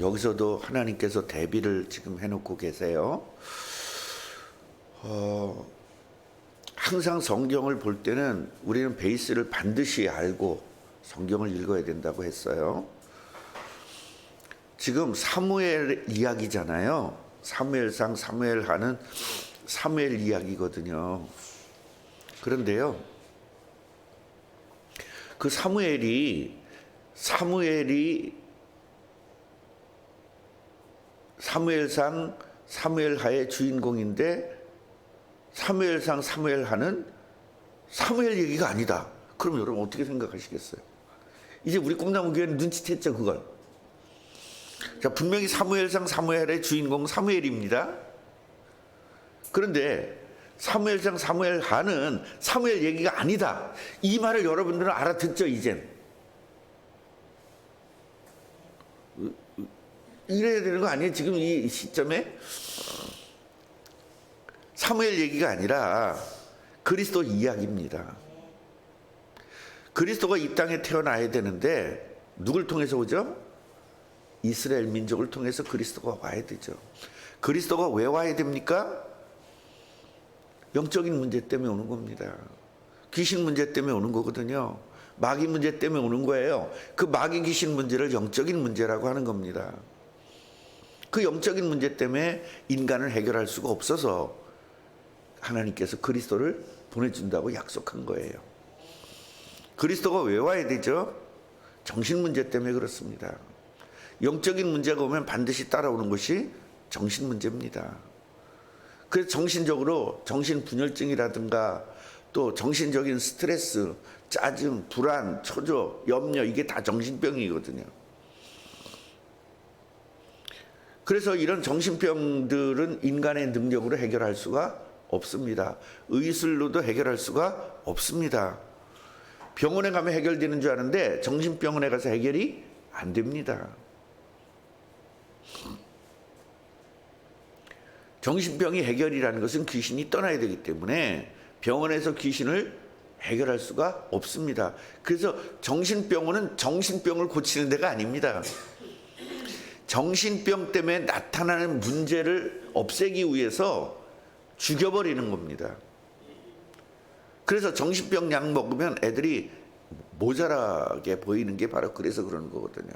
여기서도 하나님께서 대비를 지금 해놓고 계세요. 어, 항상 성경을 볼 때는 우리는 베이스를 반드시 알고 성경을 읽어야 된다고 했어요. 지금 사무엘 이야기잖아요. 사무엘상 사무엘 하는 사무엘 이야기거든요. 그런데요. 그 사무엘이 사무엘이 사무엘상 사무엘하의 주인공인데 사무엘상 사무엘하는 사무엘 얘기가 아니다. 그럼 여러분 어떻게 생각하시겠어요? 이제 우리 꿈나무 교회는 눈치챘죠 그걸. 자 분명히 사무엘상 사무엘의 주인공 사무엘입니다. 그런데 사무엘상 사무엘하는 사무엘 얘기가 아니다. 이 말을 여러분들은 알아듣죠 이젠. 이래야 되는 거 아니에요? 지금 이 시점에 사무엘 얘기가 아니라 그리스도 이야기입니다. 그리스도가 이 땅에 태어나야 되는데 누굴 통해서 오죠? 이스라엘 민족을 통해서 그리스도가 와야 되죠. 그리스도가 왜 와야 됩니까? 영적인 문제 때문에 오는 겁니다. 귀신 문제 때문에 오는 거거든요. 마귀 문제 때문에 오는 거예요. 그 마귀 귀신 문제를 영적인 문제라고 하는 겁니다. 그 영적인 문제 때문에 인간을 해결할 수가 없어서 하나님께서 그리스도를 보내준다고 약속한 거예요. 그리스도가 왜 와야 되죠? 정신 문제 때문에 그렇습니다. 영적인 문제가 오면 반드시 따라오는 것이 정신 문제입니다. 그래서 정신적으로 정신 분열증이라든가 또 정신적인 스트레스, 짜증, 불안, 초조, 염려 이게 다 정신병이거든요. 그래서 이런 정신병들은 인간의 능력으로 해결할 수가 없습니다. 의술로도 해결할 수가 없습니다. 병원에 가면 해결되는 줄 아는데 정신병원에 가서 해결이 안 됩니다. 정신병이 해결이라는 것은 귀신이 떠나야 되기 때문에 병원에서 귀신을 해결할 수가 없습니다. 그래서 정신병원은 정신병을 고치는 데가 아닙니다. 정신병 때문에 나타나는 문제를 없애기 위해서 죽여버리는 겁니다. 그래서 정신병 약 먹으면 애들이 모자라게 보이는 게 바로 그래서 그러는 거거든요.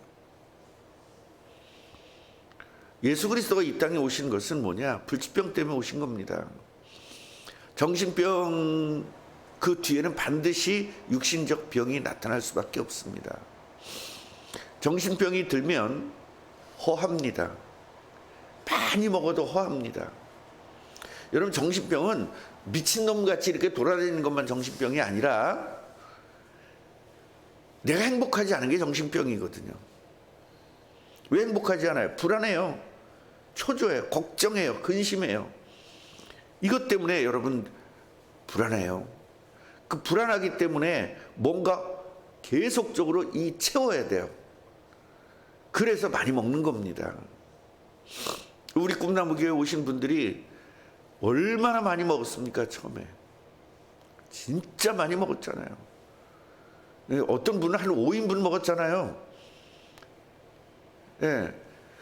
예수 그리스도가 이 땅에 오신 것은 뭐냐? 불치병 때문에 오신 겁니다. 정신병 그 뒤에는 반드시 육신적 병이 나타날 수밖에 없습니다. 정신병이 들면 허합니다. 많이 먹어도 허합니다. 여러분 정신병은 미친놈 같이 이렇게 돌아다니는 것만 정신병이 아니라 내가 행복하지 않은 게 정신병이거든요. 왜 행복하지 않아요? 불안해요. 초조해요. 걱정해요. 근심해요. 이것 때문에 여러분 불안해요. 그 불안하기 때문에 뭔가 계속적으로 이 채워야 돼요. 그래서 많이 먹는 겁니다. 우리 꿈나무 교회 오신 분들이 얼마나 많이 먹었습니까 처음에? 진짜 많이 먹었잖아요. 어떤 분은 한 5인분 먹었잖아요. 예,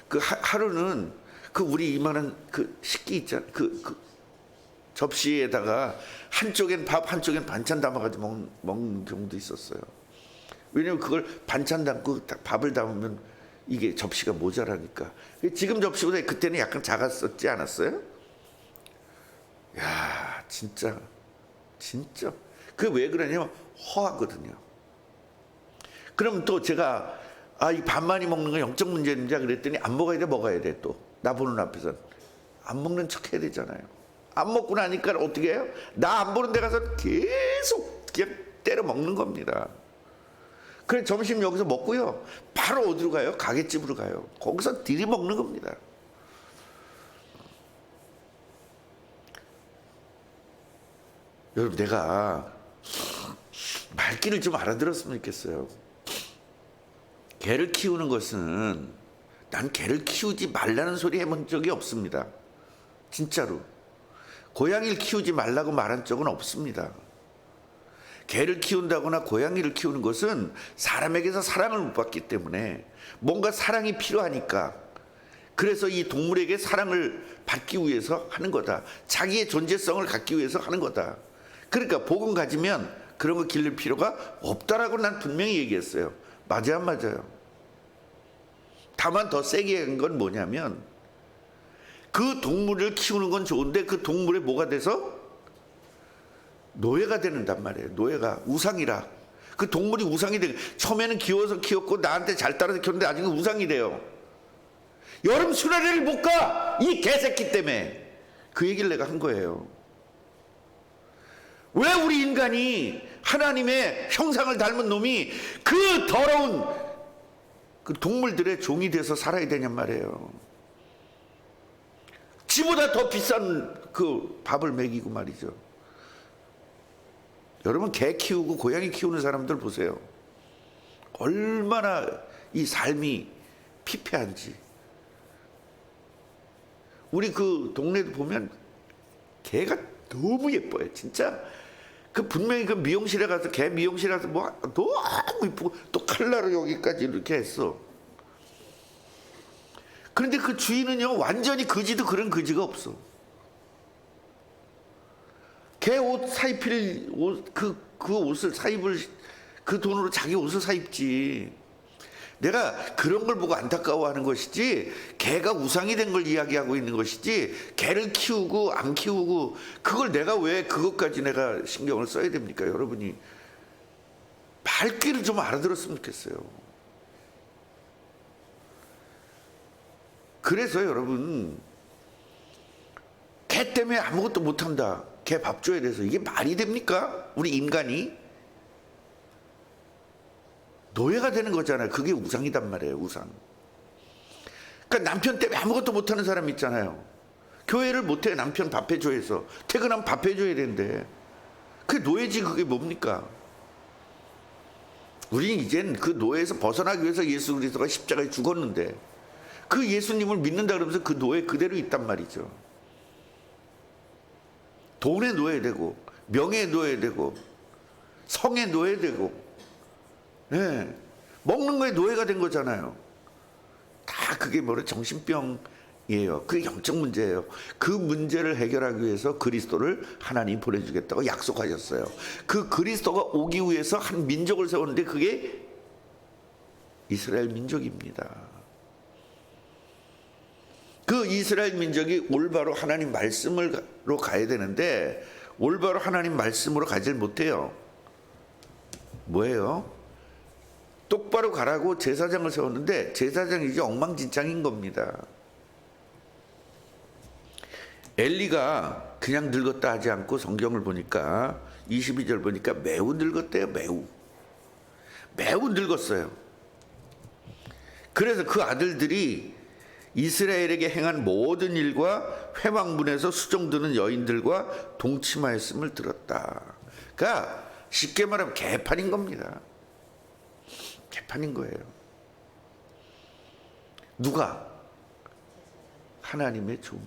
그 하, 하루는 그 우리 이만한 그 식기 있잖아요 그, 그 접시에다가 한쪽엔 밥 한쪽엔 반찬 담아가지고 먹는, 먹는 경우도 있었어요. 왜냐면 그걸 반찬 담고 밥을 담으면 이게 접시가 모자라니까 지금 접시보다 그때는 약간 작았었지 않았어요? 야, 진짜, 진짜. 그 왜 그러냐면 허하거든요. 그럼 또 제가 아, 이 밥 많이 먹는 건 영적 문제인지 그랬더니 안 먹어야 돼, 먹어야 돼 또. 나 보는 앞에서. 안 먹는 척 해야 되잖아요. 안 먹고 나니까 어떻게 해요? 나 안 보는 데 가서 계속 그냥 때려 먹는 겁니다. 그래 점심 여기서 먹고요. 바로 어디로 가요? 가게집으로 가요. 거기서 들이 먹는 겁니다. 여러분 내가 말귀를 좀 알아들었으면 좋겠어요. 개를 키우는 것은 난 개를 키우지 말라는 소리 해본 적이 없습니다. 진짜로. 고양이를 키우지 말라고 말한 적은 없습니다. 개를 키운다거나 고양이를 키우는 것은 사람에게서 사랑을 못 받기 때문에 뭔가 사랑이 필요하니까 그래서 이 동물에게 사랑을 받기 위해서 하는 거다. 자기의 존재성을 갖기 위해서 하는 거다. 그러니까 복음 가지면 그런 거 기를 필요가 없다라고 난 분명히 얘기했어요. 맞아요, 안 맞아요? 다만 더 세게 한 건 뭐냐면 그 동물을 키우는 건 좋은데 그 동물에 뭐가 돼서 노예가 되는단 말이에요. 노예가 우상이라. 그 동물이 우상이 돼. 처음에는 귀여워서 키웠고 나한테 잘 따라서 키웠는데 나중에 우상이 돼요. 여름 수련회를 못 가! 이 개새끼 때문에. 그 얘기를 내가 한 거예요. 왜 우리 인간이 하나님의 형상을 닮은 놈이 그 더러운 그 동물들의 종이 돼서 살아야 되냔 말이에요. 지보다 더 비싼 그 밥을 먹이고 말이죠. 여러분 개 키우고 고양이 키우는 사람들 보세요. 얼마나 이 삶이 피폐한지. 우리 그 동네도 보면 개가 너무 예뻐요. 진짜 그 분명히 그 미용실에 가서 개 미용실에 가서 뭐 너무 이쁘고 또 칼라로 여기까지 이렇게 했어. 그런데 그 주인은요 완전히 거지도 그런 거지가 없어. 걔 옷 사입힐 옷그 그 옷을 사입을 그 돈으로 자기 옷을 사입지. 내가 그런 걸 보고 안타까워하는 것이지 개가 우상이 된 걸 이야기하고 있는 것이지 개를 키우고 안 키우고 그걸 내가 왜 그것까지 내가 신경을 써야 됩니까 여러분이? 발길을 좀 알아들었으면 좋겠어요. 그래서 여러분 개 때문에 아무것도 못한다 개밥 줘야 돼서 이게 말이 됩니까 우리 인간이 노예가 되는 거잖아요. 그게 우상이단 말이에요, 우상. 그러니까 남편 때문에 아무것도 못하는 사람 있잖아요. 교회를 못해 남편 밥해줘 해서 퇴근하면 밥해줘야 되는데 그게 노예지 그게 뭡니까? 우리는 이젠 그 노예에서 벗어나기 위해서 예수 그리스도가 십자가에 죽었는데 그 예수님을 믿는다 그러면서 그 노예 그대로 있단 말이죠. 돈에 노예되고 명예에 노예되고 성에 노예되고 네. 먹는 거에 노예가 된 거잖아요. 다 그게 뭐래 정신병이에요. 그게 영적 문제예요. 그 문제를 해결하기 위해서 그리스도를 하나님 보내주겠다고 약속하셨어요. 그 그리스도가 오기 위해서 한 민족을 세웠는데 그게 이스라엘 민족입니다. 그 이스라엘 민족이 올바로 하나님 말씀으로 가야 되는데 올바로 하나님 말씀으로 가질 못해요. 뭐예요? 똑바로 가라고 제사장을 세웠는데 제사장이 이제 엉망진창인 겁니다. 엘리가 그냥 늙었다 하지 않고 성경을 보니까 22절 보니까 매우 늙었대요. 매우. 매우 늙었어요. 그래서 그 아들들이 이스라엘에게 행한 모든 일과 회망문에서 수종드는 여인들과 동침하였음을 들었다. 그러니까 쉽게 말하면 개판인 겁니다. 개판인 거예요. 누가? 하나님의 종이.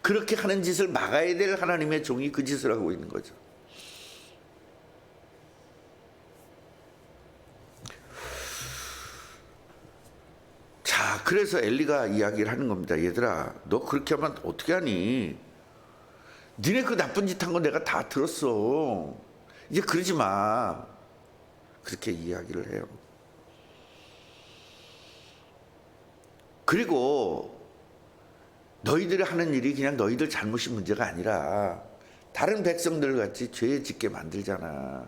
그렇게 하는 짓을 막아야 될 하나님의 종이 그 짓을 하고 있는 거죠. 자, 그래서 엘리가 이야기를 하는 겁니다. 얘들아, 너 그렇게 하면 어떻게 하니? 니네 그 나쁜 짓 한 거 내가 다 들었어. 이제 그러지 마. 그렇게 이야기를 해요. 그리고 너희들이 하는 일이 그냥 너희들 잘못이 문제가 아니라 다른 백성들 같이 죄 짓게 만들잖아.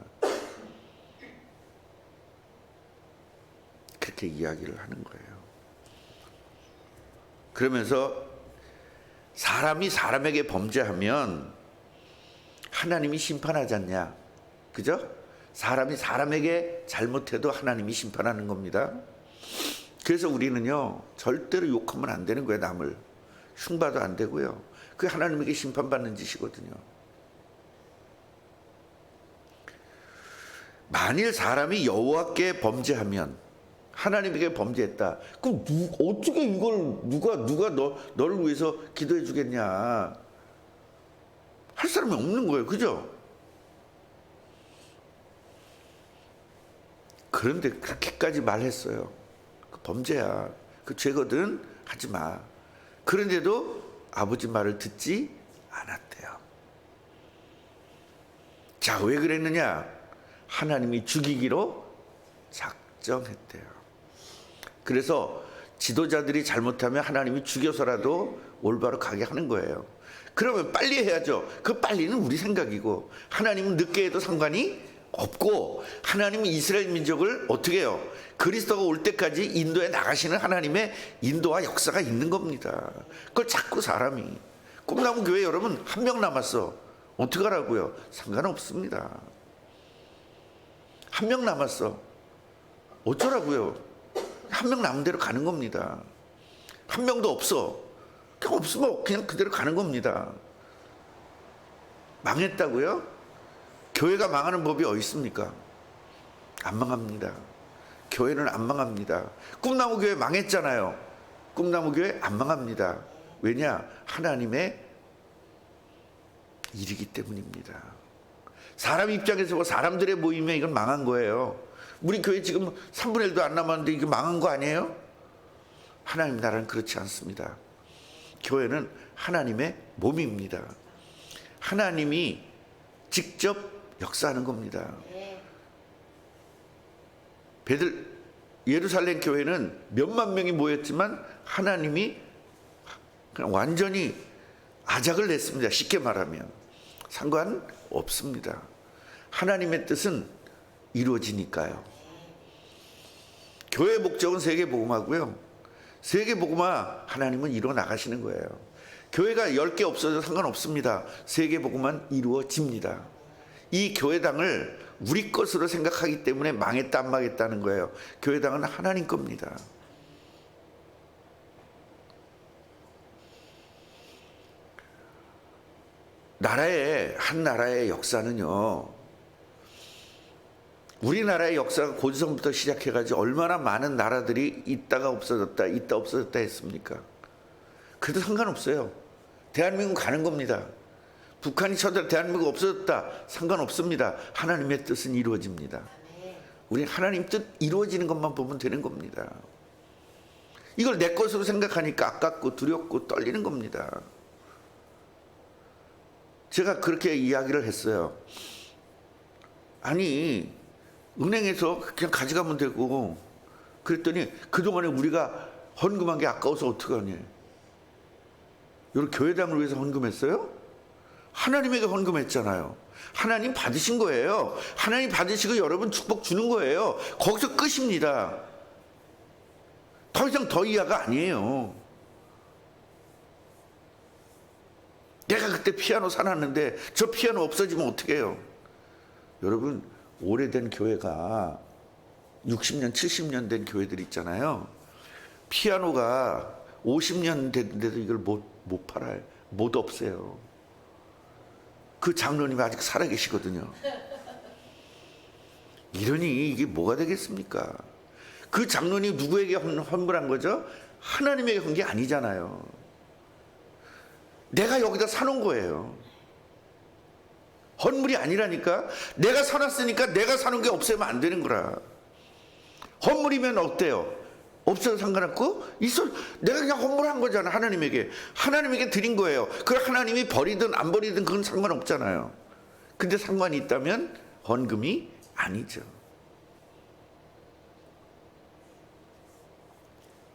그렇게 이야기를 하는 거예요. 그러면서 사람이 사람에게 범죄하면 하나님이 심판하지 않냐? 그죠? 사람이 사람에게 잘못해도 하나님이 심판하는 겁니다. 그래서 우리는요, 절대로 욕하면 안 되는 거예요, 남을. 흉봐도 안 되고요. 그게 하나님에게 심판받는 짓이거든요. 만일 사람이 여호와께 범죄하면 하나님에게 범죄했다. 그럼 누, 어떻게 이걸 누가 누가 너 너를 위해서 기도해 주겠냐? 할 사람이 없는 거예요. 그죠? 그런데 그렇게까지 말했어요. 그 범죄야. 그 죄거든 하지 마. 그런데도 아버지 말을 듣지 않았대요. 자, 왜 그랬느냐? 하나님이 죽이기로 작정했대요. 그래서 지도자들이 잘못하면 하나님이 죽여서라도 올바로 가게 하는 거예요. 그러면 빨리 해야죠. 그 빨리는 우리 생각이고 하나님은 늦게 해도 상관이 없고 하나님은 이스라엘 민족을 어떻게 해요? 그리스도가 올 때까지 인도에 나가시는 하나님의 인도와 역사가 있는 겁니다. 그걸 자꾸 사람이 꿈나무 교회 여러분 한 명 남았어. 어떡하라고요? 상관없습니다. 한 명 남았어. 어쩌라고요? 한 명 남은 대로 가는 겁니다. 한 명도 없어. 그냥 없으면 그냥 그대로 가는 겁니다. 망했다고요? 교회가 망하는 법이 어디 있습니까? 안 망합니다. 교회는 안 망합니다. 꿈나무 교회 망했잖아요. 꿈나무 교회 안 망합니다. 왜냐? 하나님의 일이기 때문입니다. 사람 입장에서 뭐 사람들의 모임에 이건 망한 거예요. 우리 교회 지금 3분의 1도 안 남았는데 이게 망한 거 아니에요? 하나님 나라는 그렇지 않습니다. 교회는 하나님의 몸입니다. 하나님이 직접 역사하는 겁니다. 베들 예루살렘 교회는 몇만 명이 모였지만 하나님이 그냥 완전히 아작을 냈습니다. 쉽게 말하면 상관 없습니다. 하나님의 뜻은 이루어지니까요. 교회 목적은 세계 복음하고요. 세계 복음화 하나님은 이루어 나가시는 거예요. 교회가 10개 없어도 상관없습니다. 세계 복음만 이루어집니다. 이 교회당을 우리 것으로 생각하기 때문에 망했다 안 망했다는 거예요. 교회당은 하나님 겁니다. 나라의 한 나라의 역사는요. 우리나라의 역사가 고조선부터 시작해가지고 얼마나 많은 나라들이 있다가 없어졌다, 있다 없어졌다 했습니까? 그래도 상관없어요. 대한민국 가는 겁니다. 북한이 쳐들어 대한민국 없어졌다. 상관없습니다. 하나님의 뜻은 이루어집니다. 우리 하나님 뜻 이루어지는 것만 보면 되는 겁니다. 이걸 내 것으로 생각하니까 아깝고 두렵고 떨리는 겁니다. 제가 그렇게 이야기를 했어요. 아니, 은행에서 그냥 가져가면 되고, 그랬더니 그동안에 우리가 헌금한 게 아까워서 어떡하니? 여러 교회당을 위해서 헌금했어요? 하나님에게 헌금했잖아요. 하나님 받으신 거예요. 하나님 받으시고 여러분 축복 주는 거예요. 거기서 끝입니다. 더 이상 더 이하가 아니에요. 내가 그때 피아노 사놨는데 저 피아노 없어지면 어떡해요? 여러분 오래된 교회가 60년, 70년 된 교회들 있잖아요. 피아노가 50년 됐는데도 이걸 못, 못 팔아요. 못 없애요. 그 장로님이 아직 살아계시거든요. 이러니 이게 뭐가 되겠습니까? 그 장로님 누구에게 헌- 헌물한 거죠? 하나님에게 한 게 아니잖아요. 내가 여기다 사놓은 거예요. 헌물이 아니라니까. 내가 사놨으니까 내가 사는 게 없애면 안 되는 거라. 헌물이면 어때요? 없어도 상관없고 있어 내가 그냥 헌물한 거잖아 하나님에게 하나님에게 드린 거예요. 그걸 하나님이 버리든 안 버리든 그건 상관없잖아요. 근데 상관이 있다면 헌금이 아니죠.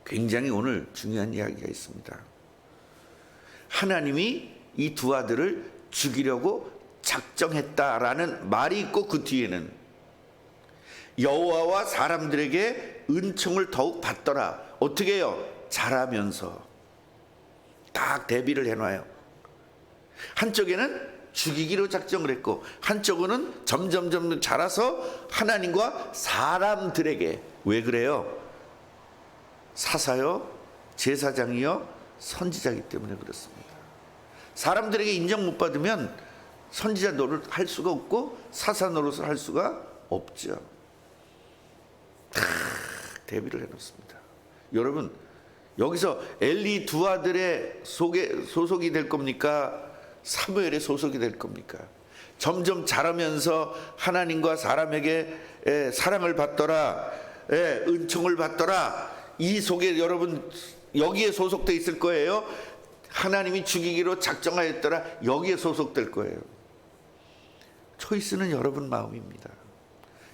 굉장히 오늘 중요한 이야기가 있습니다. 하나님이 이 두 아들을 죽이려고 작정했다라는 말이 있고 그 뒤에는 여호와와 사람들에게 은총을 더욱 받더라. 어떻게 해요? 잘하면서 딱 대비를 해놔요. 한쪽에는 죽이기로 작정을 했고 한쪽은 점점점 자라서 하나님과 사람들에게 왜 그래요? 사사요, 제사장이요, 선지자기 때문에 그렇습니다. 사람들에게 인정 못 받으면 선지자 노릇 할 수가 없고 사사 노릇을 할 수가 없죠. 다 대비를 해놓습니다. 여러분 여기서 엘리 두 아들의 속에 소속이 될 겁니까? 사무엘의 소속이 될 겁니까? 점점 자라면서 하나님과 사람에게 에, 사랑을 받더라, 에, 은총을 받더라. 이 속에 여러분 여기에 소속돼 있을 거예요. 하나님이 죽이기로 작정하였더라 여기에 소속될 거예요. 초이스는 여러분 마음입니다.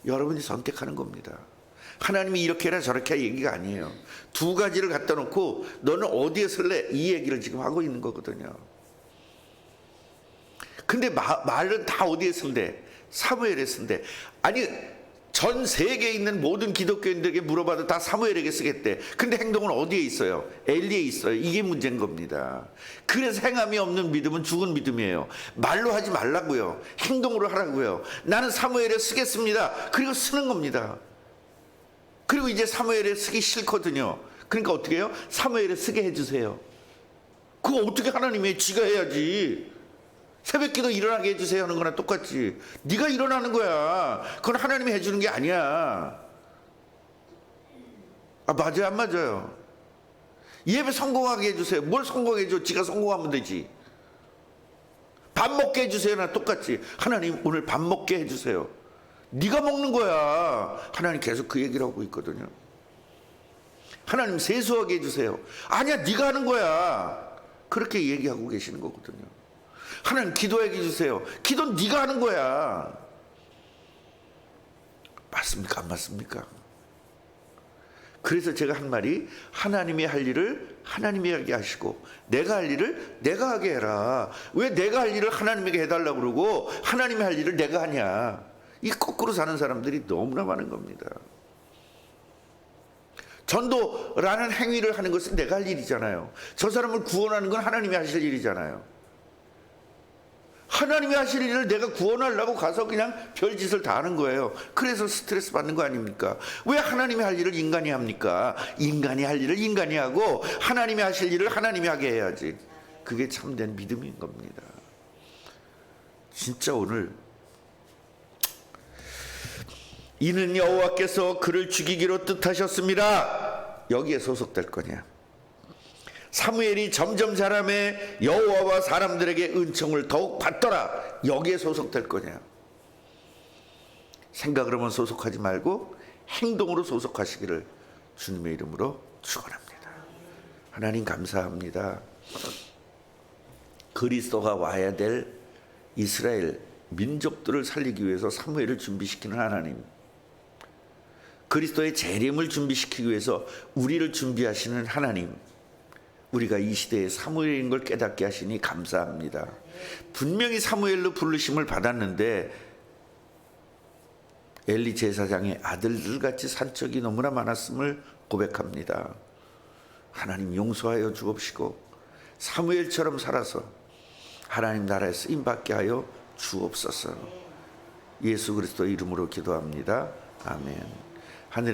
여러분이 선택하는 겁니다. 하나님이 이렇게 해라 저렇게 해라 얘기가 아니에요. 두 가지를 갖다 놓고 너는 어디에 설래 이 얘기를 지금 하고 있는 거거든요. 근데 마- 말은 다 어디에 쓴대? 사무엘에 쓴대. 아니 전 세계에 있는 모든 기독교인들에게 물어봐도 다 사무엘에게 쓰겠대. 근데 행동은 어디에 있어요? 엘리에 있어요. 이게 문제인 겁니다. 그래서 행함이 없는 믿음은 죽은 믿음이에요. 말로 하지 말라고요. 행동으로 하라고요. 나는 사무엘에 쓰겠습니다. 그리고 쓰는 겁니다. 그리고 이제 사무엘에 쓰기 싫거든요. 그러니까 어떻게 해요? 사무엘에 쓰게 해주세요. 그거 어떻게 하나님이 지가 해야지. 새벽기도 일어나게 해주세요 하는 거나 똑같지. 네가 일어나는 거야. 그건 하나님이 해주는 게 아니야. 아 맞아요 안 맞아요. 예배 성공하게 해주세요. 뭘 성공해줘? 지가 성공하면 되지. 밥 먹게 해주세요 나 똑같지. 하나님 오늘 밥 먹게 해주세요. 네가 먹는 거야. 하나님 계속 그 얘기를 하고 있거든요. 하나님 세수하게 해주세요. 아니야 네가 하는 거야. 그렇게 얘기하고 계시는 거거든요. 하나님 기도하게 해주세요. 기도 는 네가 하는 거야. 맞습니까? 안 맞습니까? 그래서 제가 한 말이 하나님이 할 일을 하나님이 하게 하시고 내가 할 일을 내가 하게 해라. 왜 내가 할 일을 하나님에게 해달라고 그러고 하나님이 할 일을 내가 하냐. 이 거꾸로 사는 사람들이 너무나 많은 겁니다. 전도라는 행위를 하는 것은 내가 할 일이잖아요. 저 사람을 구원하는 건 하나님이 하실 일이잖아요. 하나님이 하실 일을 내가 구원하려고 가서 그냥 별짓을 다 하는 거예요. 그래서 스트레스 받는 거 아닙니까? 왜 하나님이 할 일을 인간이 합니까? 인간이 할 일을 인간이 하고 하나님이 하실 일을 하나님이 하게 해야지. 그게 참된 믿음인 겁니다. 진짜 오늘 이는 여호와께서 그를 죽이기로 뜻하셨습니다. 여기에 소속될 거냐? 사무엘이 점점 자람에 여호와와 사람들에게 은총을 더욱 받더라. 여기에 소속될 거냐? 생각으로만 소속하지 말고 행동으로 소속하시기를 주님의 이름으로 축원합니다. 하나님 감사합니다. 그리스도가 와야 될 이스라엘 민족들을 살리기 위해서 사무엘을 준비시키는 하나님. 그리스도의 재림을 준비시키기 위해서 우리를 준비하시는 하나님. 우리가 이 시대에 사무엘인 걸 깨닫게 하시니 감사합니다. 분명히 사무엘로 부르심을 받았는데 엘리 제사장의 아들들 같이 산적이 너무나 많았음을 고백합니다. 하나님 용서하여 주옵시고 사무엘처럼 살아서 하나님 나라에 쓰임 받게 하여 주옵소서. 예수 그리스도 이름으로 기도합니다. 아멘. 하늘의